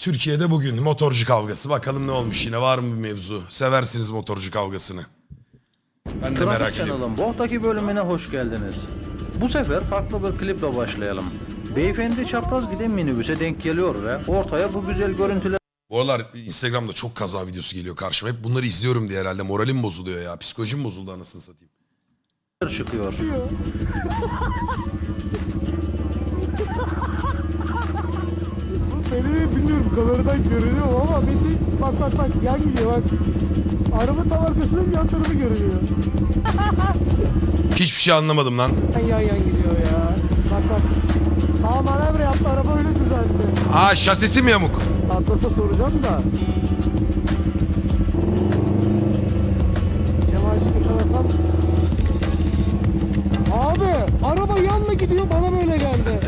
Türkiye'de bugün motorcu kavgası. Bakalım ne olmuş yine var mı bir mevzu? Seversiniz motorcu kavgasını. Ben de merak ediyorum. Channel'ın Bohtaki bölümüne hoş geldiniz. Bu sefer farklı bir kliple başlayalım. Beyefendi çapraz giden minibüse denk geliyor ve ortaya bu güzel görüntüler Bu aralar Instagram'da çok kaza videosu geliyor karşıma. Hep bunları izliyorum diye herhalde moralim bozuluyor ya. Psikolojim bozuldu anasını satayım. çıkıyor. Beni bilmiyorum kameradan görünüyor ama bir bak bak bak yan gidiyor bak. Araba tam arkasının yan tarafı görünüyor. Hiçbir şey anlamadım lan. Yan yan yan gidiyor ya. Bak bak. Sağ manevra yaptı araba öyle düzeldi. Aa şasisi mi yamuk? Atlasa soracağım da. Kemal şimdi sanırsam. Abi araba yanla gidiyor bana böyle geldi.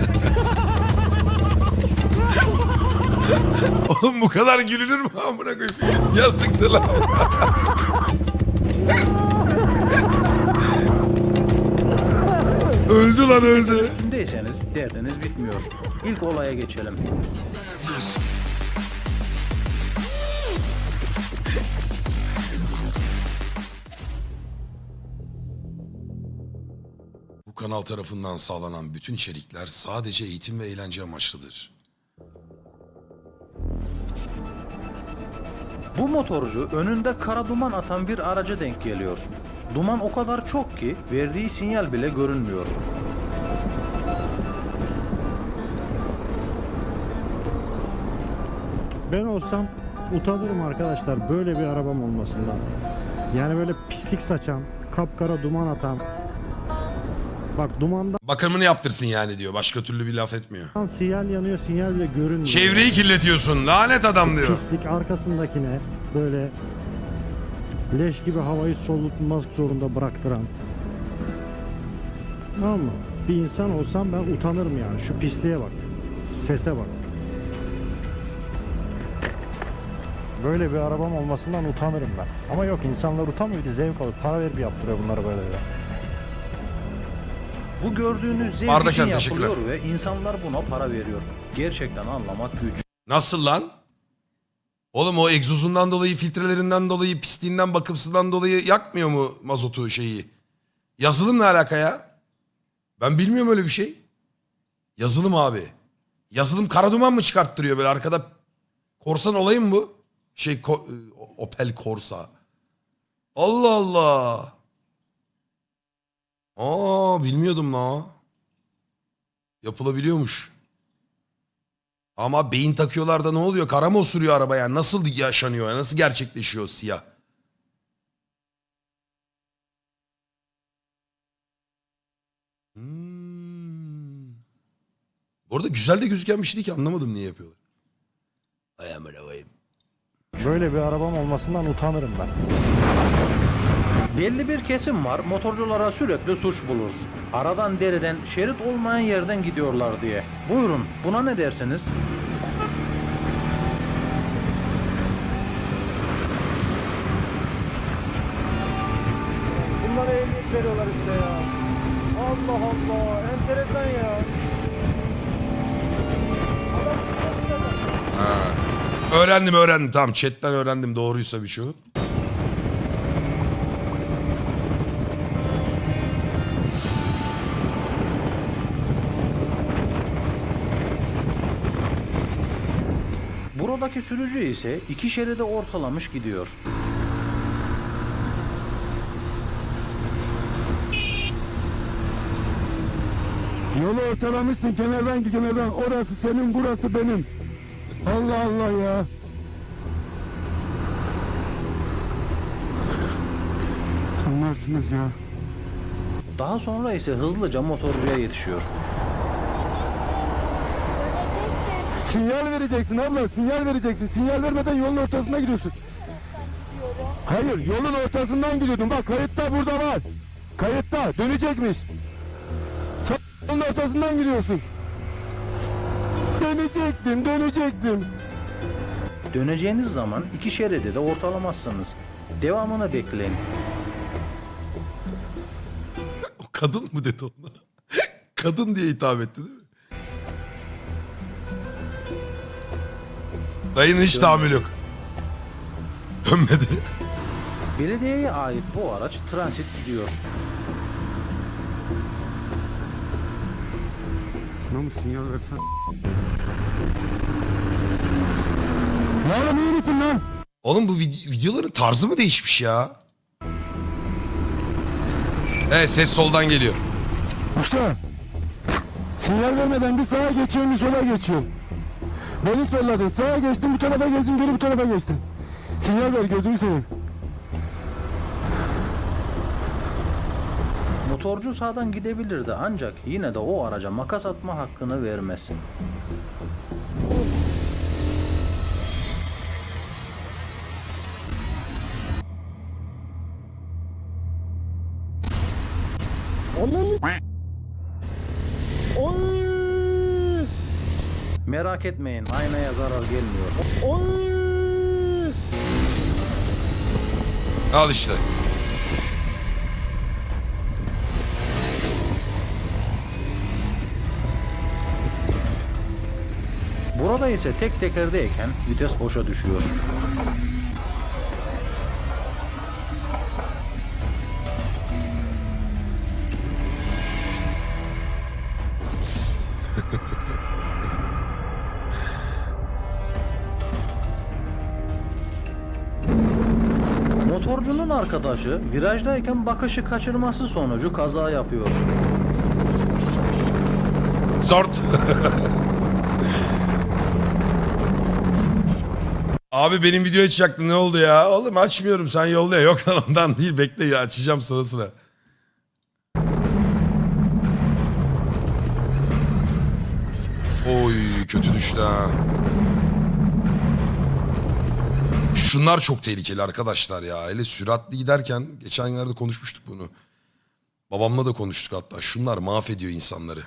Oğlum bu kadar gülünür mü amına koyayım? Yazıktır lan. öldü lan öldü. Üstündeyseniz derdiniz bitmiyor. İlk olaya geçelim. Bu kanal tarafından sağlanan bütün içerikler sadece eğitim ve eğlence amaçlıdır. Bu motorcu önünde kara duman atan bir araca denk geliyor. Duman o kadar çok ki verdiği sinyal bile görünmüyor. Ben olsam utanırım arkadaşlar böyle bir arabam olmasından. Yani böyle pislik saçan, kapkara duman atan. Bak dumandan Bakımını yaptırsın yani diyor. Başka türlü bir laf etmiyor. sinyal yanıyor, sinyal bile görünmüyor. Çevreyi kirletiyorsun. Lanet adam diyor. Pislik arkasındakine böyle leş gibi havayı solutmak zorunda bıraktıran. Tamam mı? Bir insan olsam ben utanırım yani. Şu pisliğe bak. Sese bak. Böyle bir arabam olmasından utanırım ben. Ama yok insanlar utanmıyor ki zevk alıyor. Para verip yaptırıyor bunları böyle de. Bu gördüğünüz zevk için yapılıyor ve insanlar buna para veriyor. Gerçekten anlamak güç. Nasıl lan? Oğlum o egzozundan dolayı, filtrelerinden dolayı, pisliğinden, bakımsızdan dolayı yakmıyor mu mazotu şeyi? Yazılım ne alaka ya? Ben bilmiyorum öyle bir şey. Yazılım abi. Yazılım kara duman mı çıkarttırıyor böyle arkada? Korsan olayı mı bu? Şey ko- Opel Corsa. Allah Allah. Aa bilmiyordum la. Yapılabiliyormuş. Ama beyin takıyorlar da ne oluyor? Kara mı osuruyor araba yani? Nasıl yaşanıyor? Nasıl gerçekleşiyor siyah? Hmm. Bu arada güzel de gözüken bir şey değil ki anlamadım niye yapıyorlar. Ay amına koyayım. Böyle bir arabam olmasından utanırım ben. Belli bir kesim var motorculara sürekli suç bulur. Aradan deriden şerit olmayan yerden gidiyorlar diye. Buyurun buna ne dersiniz? Bunlara ehliyet veriyorlar işte ya. Allah Allah enteresan ya. Öğrendim öğrendim tamam chatten öğrendim doğruysa birçoğu. Buradaki sürücü ise iki şeride ortalamış gidiyor. Yolu ortalamışsın kenardan kenardan. Orası senin burası benim. Allah Allah ya. Anlarsınız ya. Daha sonra ise hızlıca motorcuya yetişiyor. Sinyal vereceksin abla sinyal vereceksin. Sinyal vermeden yolun ortasına gidiyorsun. Hayır yolun ortasından gidiyordun. Bak kayıtta burada var. Kayıtta dönecekmiş. Yolun ortasından gidiyorsun. Dönecektin dönecektin. Döneceğiniz zaman iki şeridi de ortalamazsınız. Devamını bekleyin. O kadın mı dedi ona? kadın diye hitap etti değil mi? Dayının hiç tahammülü yok. Dönmedi. Belediyeye ait bu araç transit gidiyor. Namık sinyal versen. Ya oğlum iyi misin lan? Oğlum bu vid- videoların tarzı mı değişmiş ya? Evet ses soldan geliyor. Usta. Sinyal vermeden bir sağa geçiyorum bir sola geçiyorum. Beni solladın. Sağa geçtim bu tarafa geçtim geri bu tarafa geçtim. Sinyal ver gözünü seveyim. Motorcu sağdan gidebilirdi ancak yine de o araca makas atma hakkını vermesin. Oy! Merak etmeyin aynaya zarar gelmiyor. Oy! Al işte. Burada ise tek tekerdeyken vites boşa düşüyor. Motorcunun arkadaşı virajdayken bakışı kaçırması sonucu kaza yapıyor. Sort. Abi benim video açacaktın ne oldu ya? Oğlum açmıyorum sen yolla. Yok lan ondan değil bekle ya açacağım sıra sıra. Oy kötü düştü ha. Şunlar çok tehlikeli arkadaşlar ya. Hele süratli giderken geçenlerde konuşmuştuk bunu. Babamla da konuştuk hatta. Şunlar mahvediyor insanları.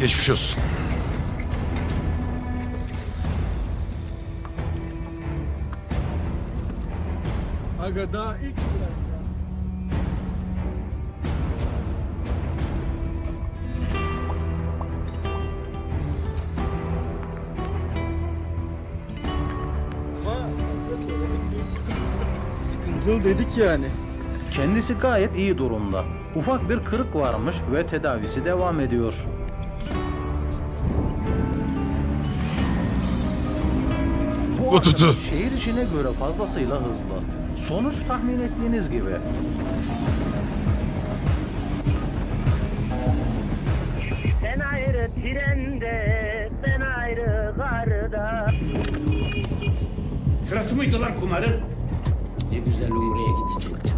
Geçmiş olsun. Aga daha ilk Sıkıntılı dedik yani. Kendisi gayet iyi durumda. Ufak bir kırık varmış ve tedavisi devam ediyor. Bu Bu tutu. araç şehir içine göre fazlasıyla hızlı. Sonuç tahmin ettiğiniz gibi. Sen ayrı trende, ben ayrı garda. Sırası mıydı lan kumarın? Güzel Umre'ye gidecektim.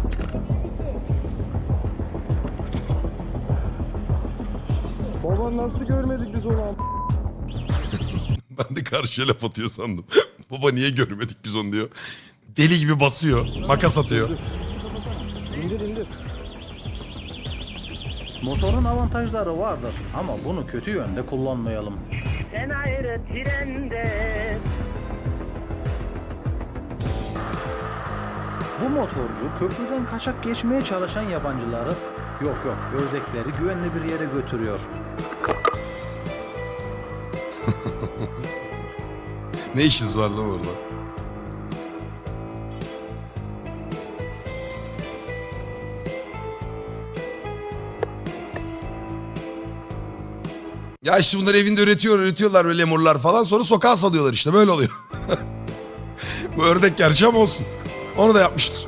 Baba nasıl görmedik biz onu? Ben de karşıya laf atıyor sandım. Baba niye görmedik biz onu diyor. Deli gibi basıyor. Makas atıyor. İndir indir. Motorun avantajları vardır ama bunu kötü yönde kullanmayalım. Sen ayrı trende, Bu motorcu köprüden kaçak geçmeye çalışan yabancıları yok yok ördekleri güvenli bir yere götürüyor. Ne işiniz var lan orada? Ya işte bunlar evinde üretiyor, üretiyorlar böyle lemurlar falan. Sonra sokağa salıyorlar işte böyle oluyor. Bu ördek gerçi ama olsun. Onu da yapmıştır.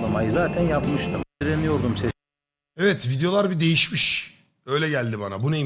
Numarayı zaten yapmıştım. Direniyordum ses Evet videolar bir değişmiş. Öyle geldi bana. Bu neymiş?